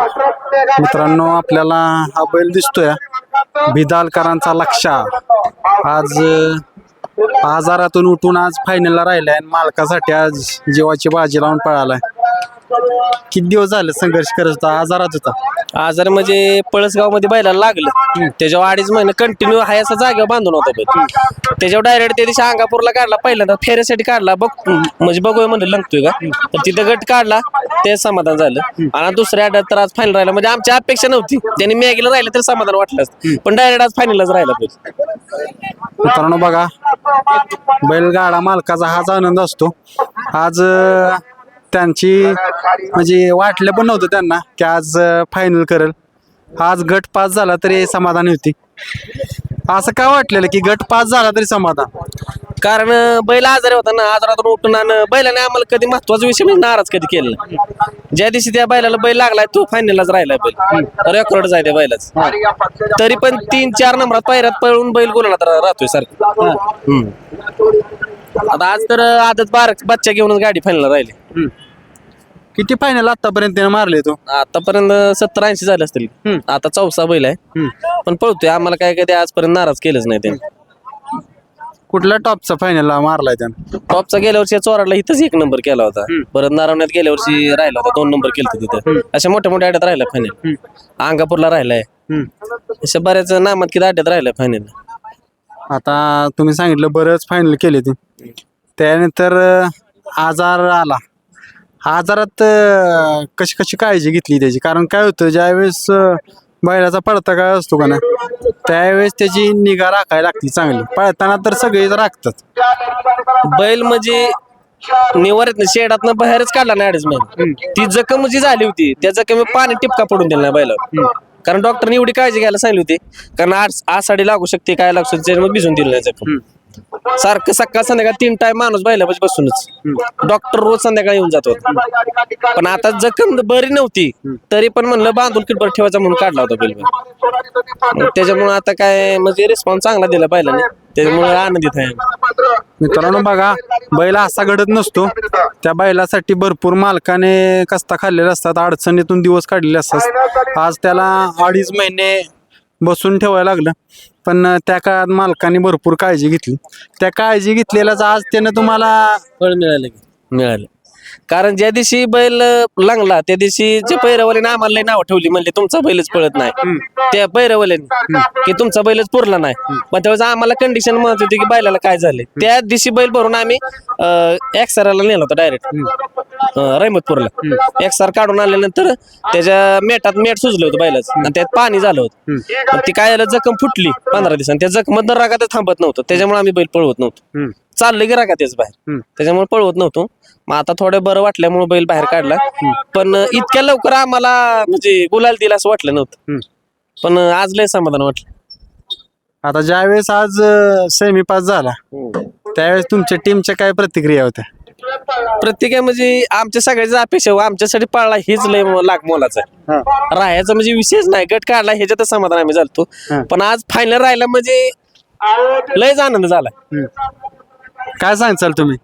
मित्रांनो आपल्याला हा बैल दिसतोय. भिदालकरांचा लक्षा आज आजारातून उठून आज फायनलला राहिलाय आणि मालकासाठी आज जीवाची बाजी लावून पळालाय. किती दिवस झाले संघर्ष करत होता? आजारात होता? आजार म्हणजे पळसगावमध्ये बैलाला लागलं. त्याच्यावर अडीच महिने कंटिन्यू हाय असा जागेवर बांधून होता बैल. त्याच्यावर डायरेक्ट त्या दिवशी अंगापूरला काढला पहिल्यांदा फेऱ्यासाठी काढला बघ म्हणजे बघूया म्हणलं लंगतोय का? तर तिथं गट काढला ते समाधान झालं. आणि दुसऱ्या अड्यात तर आज फायनल राहिला. म्हणजे आमची अपेक्षा नव्हती. त्यांनी मॅगीला राहिलं तर समाधान वाटलं असतं. पण डायरेक्ट आज फायनलच राहिला बैल. मित्रांनो बघा बैलगाडा मालकाचा हाच आनंद असतो. आज अं, त्यांची म्हणजे वाटलं पण नव्हतं त्यांना की आज फायनल करेल. आज गट पास झाला तरी समाधान होती. असं काय वाटलेलं की गट पास झाला तरी समाधान? कारण बैल आजारी होता ना आजारातून उठून आणि बैलाने आम्हाला कधी महत्त्वाचा विषय म्हणजे नाराज कधी केला नाही. ज्या दिवशी त्या बैलाला बैल लागलाय तो फायनललाच राहिलाय बैल. रेकॉर्ड आहे त्या बैलाच. तरी पण तीन चार नंबरात पायऱ्यात पळून बैल गोलाला राहतोय सारखं. आता आज तर अं, आदत बारा बच्चा घेऊनच गाडी फायनलला राहिली. किती फायनल आतापर्यंत त्याने मारले तो? आतापर्यंत सत्तर ऐंशी झाले असतील. आता चौसा बैल आहे. पण पळतोय. आम्हाला काय कधी आजपर्यंत नाराज केलंच नाही त्याने. कुठल्या टॉपचा फायनलला मारलाय त्यानं? टॉपचा गेल्या वर्षी चोराडला इथंच एक नंबर केला होता. परत नारायणात गेल्या वर्षी राहिला होता. दोन नंबर केलं तिथं. अशा मोठ्या मोठ्या अड्यात राहिला फायनल अंगापूरला राहिलाय. अशा बऱ्याच नामात किती अड्यात राहिलाय फायनल आता तुम्ही सांगितलं बरंच फायनल केले ते. त्यानंतर अं, आजार आला. आजारात अं, कशी कशी काळजी घेतली त्याची? कारण काय होतं ज्यावेळेस अं, बैलाचा पळता काय असतो का ना त्यावेळेस त्याची निगा राखायला लागती चांगली. पळताना तर सगळेच राखतात. बैल म्हणजे निवारत शेडातनं बाहेरच काढला नाही अडीच महिने. ती जखम जी झाली होती त्या जखमी पाणी टिपका पडून दिला नाही बैलावर. कारण डॉक्टरने एवढी काळजी घ्यायला सांगितली होती. कारण आठ आषाढी लागू शकते काय लागू शकते त्याच्यामुळे भिजून दिलं नाही जखम. सारखं सकाळ संध्याकाळ तीन टाइम माणूस बैलापाशी बसूनच. डॉक्टर रोज संध्याकाळी येऊन जातो. पण आता जखम बरी नव्हती तरी पण म्हणलं बांधून किटभर ठेवायचा म्हणून काढला होता बैल त्याच्यामुळे आता काय म्हणजे रिस्पॉन्स चांगला दिला बैलाने. त्याच्यामुळे आनंदित आहे. मित्रांनो बघा बैल असा घडत नसतो. त्या बैलासाठी भरपूर मालकाने कस्ता खाल्लेले असतात अडचणीतून दिवस काढलेले असतात. आज त्याला अडीच महिने बसून ठेवायला लागलं. पण त्या काळात मालकाने भरपूर काळजी घेतली. त्या काळजी घेतलेल्याच आज त्यानं तुम्हाला फळ मिळालं की. मिळालं. कारण ज्या दिवशी बैल लागला त्या दिवशी जे पैरवाल्याने आम्हाला लई नाव ठेवली म्हणले तुमचा बैलच पळत नाही. त्या पैरवाल्याने की तुमचा बैलच पुरला नाही. पण त्यावेळेस आम्हाला कंडिशन म्हणत होती की बैलाला काय झाले त्या दिवशी बैल भरून आम्ही एक्सराला नेला होता डायरेक्ट रहमतपूरला. एक्सर काढून आल्यानंतर त्याच्या मेटात मेट सुजलं होतं बैलाचं. आणि त्यात पाणी झालं होतं. ती काय झालं जखम फुटली पंधरा दिवसांनी. त्या जखमत रागात थांबत नव्हतं. त्याच्यामुळे आम्ही बैल पळवत नव्हतो. चाललं की रागातच बाहेर. त्याच्यामुळे पळवत नव्हतो. मग आता थोडं बरं वाटल्यामुळे बैल बाहेर काढला. पण इतक्या लवकर आम्हाला म्हणजे गुलाल दिला असं वाटलं नव्हतं. पण आज लय समाधान वाटलं. आता ज्यावेळेस आज सेमी पास झाला त्यावेळेस तुमच्या टीमच्या काय प्रतिक्रिया होत्या? प्रत्येक म्हणजे आमच्या सगळ्याच्या अपेक्षा हो, आमच्यासाठी पाळला हेच लय लाख मोलाचा राहायचा म्हणजे विशेष नाही. गट काढला ह्याच्यातच समाधान आम्ही झालतो. पण आज फायनल राहिला म्हणजे लयच आनंद झाला. काय सांगचाल तुम्ही?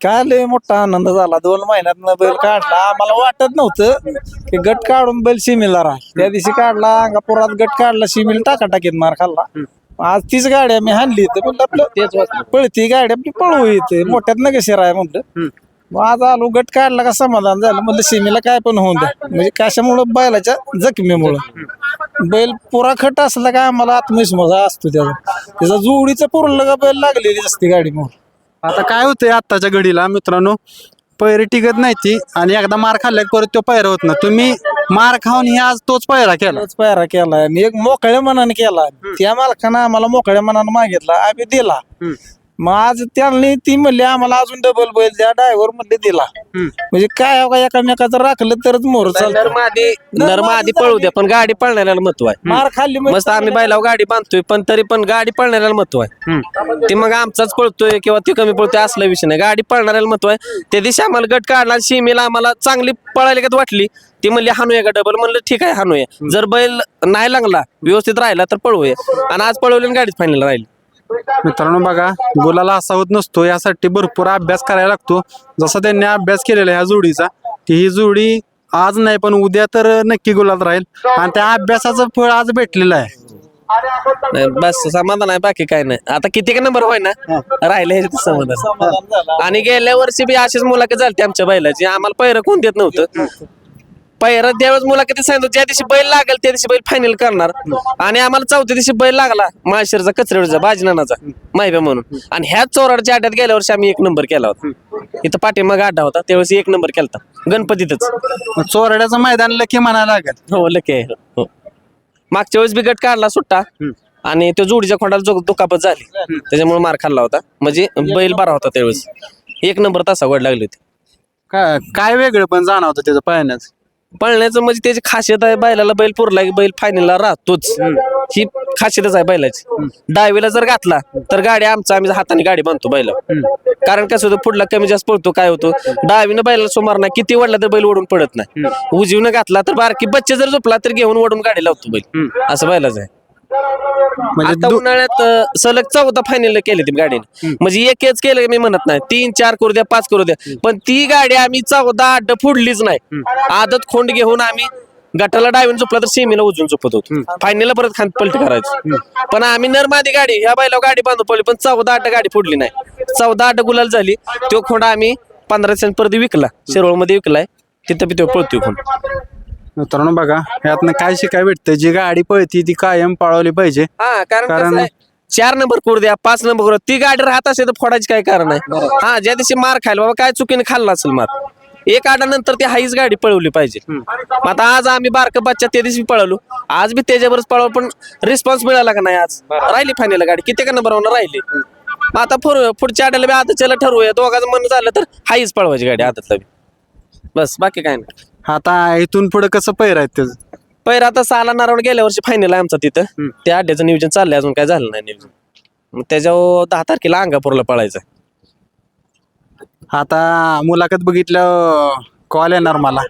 काय लय मोठा आनंद झाला. दोन महिन्यात बैल काढला. आम्हाला वाटत नव्हतं की गट काढून बैल सिमीला राहील. त्या दिवशी काढला अंगापुरात गट काढला सिमीला टाका टाकीत मार खाल्ला. आज तीच गाडी आम्ही हाणली तर म्हणलं आपलं पळती गाडी आपली पळवू येते मोठ्यात न कशी राय म्हणलं. मग आज आलो गट काढला का समाधान झालं. म्हणलं सिमीला काय पण होऊन द्या. म्हणजे कशामुळं? बैलाच्या जखमीमुळं. बैल पुरा खट असला का आम्हाला आत्मविश्वास असतो त्याचा. त्याचा जोडीचं पुरलं का बैल लागलेली असते गाडीमुळे. आता काय होतंय आत्ताच्या घडीला मित्रांनो? पैरे टिकत नाही ती आणि एकदा मार खाल्ल्या परत तो पैरा होत ना तुम्ही मार खाऊन हे आज तोच पैरा केला. तोच पायरा केलाय मी एक मोकळ्या मनाने केला. त्या मालकानं आम्हाला मोकळ्या मनाने मागितला. आम्ही दिला. मग आज त्यांनी ती म्हणली आम्हाला अजून डबल बैल द्या ड्रायव्हर म्हणले दिला म्हणजे काय हो का एकामेकाचं राखलं तरच मोर चालतं. नर्म आधी नर्म आधी पळू द्या पण गाडी पळण्याला महत्त्व आहे. मार खाल्ली म्हणजे मस्त आम्ही बैलावर गाडी बांधतोय पण तरी पण गाडी पळणाऱ्याला महत्त्व आहे. ते मग आमचाच पळतोय किंवा ती कमी पळतोय असला विषय नाही. गाडी पळणाऱ्याला महत्त्व आहे. त्या दिवशी आम्हाला गट काढला शिमेला आम्हाला चांगली पळायला का वाटली ती म्हणली हाणूया का डबल म्हणलं ठीक आहे हाणूया. जर बैल नाही लागला व्यवस्थित राहिला तर पळवूया आणि आज पळवली आणि गाडीच फायनल राहिली. मित्रांनो बघा गुलाला असा होत नसतो यासाठी भरपूर अभ्यास करायला लागतो. जसा त्यांनी अभ्यास केलेला ह्या जोडीचा की ही जोडी आज नाही पण उद्या तर नक्की गुलाल राहील. आणि त्या अभ्यासाचं फळ आज भेटलेलं आहे. नाही, बस समाधान आहे बाकी काय नाही. आता किती का नंबर होय ना राहिले समाधान. आणि गेल्या वर्षी बी अशीच मुलाखत झाली आमच्या बैलाची. आम्हाला पैर कोण देत नव्हतं. पैर त्यावेळेस मुलाखती सांगितलं ज्या दिवशी बैल लागेल त्या दिवशी बैल फायनल करणार. आणि आम्हाला चौथ्या दिवशी बैल लागला माळशिरचा कचरेडचा बाजनानाचा माहिती म्हणून. आणि ह्याच चोराडच्या अड्ड्यात गेल्या वर्षी आम्ही एक नंबर केला होता. इथं पाठीमाग अड्डा होता त्यावेळेस एक नंबर केला होता. गणपतीतच. चोरड्याचं मैदान लकी म्हणायला लागेल. हो लके आहे. हो. मागच्या वेळेस बिगट काढला सुट्टा. आणि तो जोडीच्या खोंडाला दुखापत झाली त्याच्यामुळे मार खाल्ला होता. म्हणजे बैल बरा होता त्यावेळेस. एक नंबर तासा गोड लागली होती. काय काय वेगळं पण जाणवतं त्याचं पाहण्याचं. पळण्याचं म्हणजे त्याची खासियत आहे बैलाला बैल पुरला की बैल फायनलला राहतोच. ही खासियतच आहे बैलाची. डावीला जर घातला तर गाडी आमचा आम्ही हाताने गाडी बांधतो बैला कारण कसं होतं पुढला कमी जास्त पळतो काय होतो डावीनं बैलाला सुमार नाही किती वडला तर बैल ओढून पडत नाही. उजवीनं घातला तर बारकी बच्चे जर झोपला तर घेऊन ओढून गाडी लावतो बैल. असं बैलाच आहे. म्हणजे आता दु- उन्हाळ्यात अं, सलग चौदा फायनल केली ती गाडीने. म्हणजे एकच केलं मी म्हणत नाही. तीन चार करू द्या पाच करू द्या. पण ती गाडी आम्ही चौदा अड्ड फोडलीच नाही. आदत खोंड घेऊन आम्ही गटाला डावीन झोपला तर सेमीला उजून झोपत होतो. फायनलला परत खांद पलटी करायची. पण आम्ही नरमादी गाडी ह्या बायला गाडी बांधून पडली पण चौदा अड्ड गाडी फोडली नाही. चौदा अड्ड गुलाल झाली. तो खोंड आम्ही पंधरा सेंट परत विकला. शिरोळमध्ये विकलाय. तिथं बी तो पळतोय खोंड. मित्रांनो बघा यातनं काय शिकाय भेटतं जी गाडी पळती ती कायम पळवली पाहिजे. हा कारण कारण- कसं आहे, चार नंबर करू द्या पाच नंबर करू. ती गाडी राहत असेल तर फोडायची काय कारण आहे? हा ज्या दिवशी मार खायला बाबा काय चुकीने खाल्ला असेल मार. एक आडानंतर ती हाईच गाडी पळवली पाहिजे. मग आता आज आम्ही बारक बच्चा त्या दिवशी पळवलो. आज बी त्याच्यावरच पळवलो पण रिस्पॉन्स मिळाला का नाही आज? राहिली फायनल गाडी किती का नंबर राहिली? मग आता पुर- पुढच्या आड्याला बी आता चला ठरवूया. दोघांचं मन झालं तर हाईच पळवायची गाडी बी. बस बाकी काय नाही. आता इथून पुढे कसं पैर आहेत त्याचं? पहिला आता साला नारवण गेल्या वर्षी फायनल आहे आमचा तिथं. त्या अड्ड्याचं नियोजन चाललंय अजून काय झालं नाही नियोजन. मग त्याच्यावर दहा तारखेला अंगापूरला पळायचं आता मुलाखत बघितल्यावर कॉल येणार मला.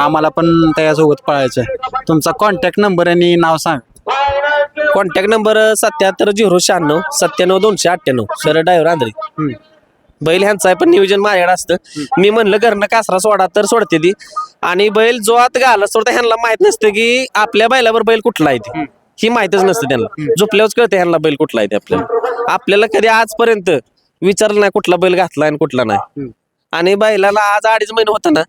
आम्हाला पण त्याच्यासोबत पळायचं आहे तुमचा कॉन्टॅक्ट नंबर आणि नाव सांग. कॉन्टॅक्ट नंबर सत्याहत्तर झिरो शहाण्णव सत्त्याण्णव दोनशे अठ्ठ्याण्णव. शरद ड्रायव्हर आंध्री. बैल ह्यांचं आहे पण नियोजन माझ्याकडे असतं. मी म्हणलं घरनं कासरा सोडा तर सोडते ती. आणि बैल जो आत घाला सोडता ह्यांना माहीत नसतं की आपल्या बैलावर बैल कुठला आहे ते. ही माहितच नसतं त्यांना. झोपल्यावरच कळते ह्यांना बैल कुठला आहे ते आपल्याला. आपल्याला कधी आजपर्यंत विचारलं नाही कुठला बैल घातला आणि कुठला नाही. आणि बैलाला आज अडीच महिने होता ना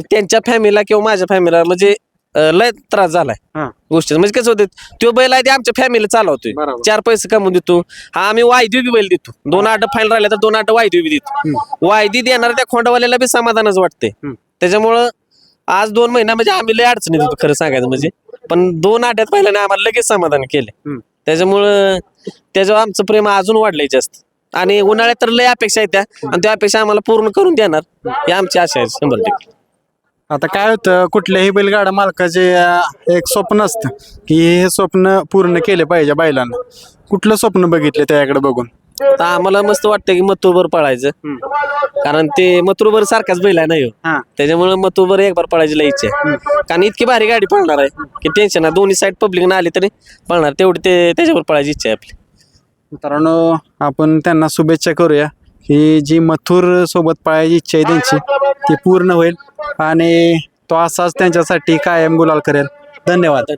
त्यांच्या फॅमिलीला किंवा माझ्या फॅमिलीला म्हणजे अं, लय त्रास झालाय. हा. गोष्टी म्हणजे कसं होते तो बैल आहे ते आमच्या फॅमिली चालवतोय. बरोबर. चार पैसे कमवून देतो. हा आम्ही वायदू बी बैल देतो. दोन आठ फाईल राहिले तर दोन आठ वायदू बी देतो. वायदी देणार त्या खोंडवाल्याला बी समाधानच वाटते त्याच्यामुळं आज दोन महिना म्हणजे आम्ही लय अडचणीत होतो खरं सांगायचं म्हणजे. पण दोन आठ्यात पहिल्याने आम्हाला लगेच समाधान केले त्याच्यामुळं त्याच्यावर आमचं प्रेम अजून वाढलंय जास्त. आणि उन्हाळ्यात तर लय अपेक्षा आहेत त्या. आणि त्या अपेक्षा आम्हाला पूर्ण करून देणार. ही आमची आशा आहे शंभर टक्के. आता काय होतं कुठल्याही बैलगाडा मालकाचे अं, एक स्वप्न असतं की हे स्वप्न पूर्ण केले पाहिजे बैलांना. कुठलं स्वप्न बघितले त्याकडे बघून? तर आम्हाला मस्त वाटतं की मथुरभर पळायचं. कारण ते मथुरभर सारखाच बैल आहे ना ह्यो. हा. त्याच्यामुळे मथुरभर एक बार पळायची लय इच्छा आहे. कारण इतकी भारी गाडी पळणार आहे की टेन्शन आहे दोन्ही साईड पब्लिक ना आली तरी पळणार. तेवढी ते त्याच्यावर पळायची इच्छा आहे आपली. मित्रांनो आपण त्यांना शुभेच्छा करूया ही जी मथुर सोबत पळायची इच्छा आहे त्यांची ते पूर्ण होईल. आणि तो असाच त्यांच्यासाठी कायम गुलाल करेल. धन्यवाद.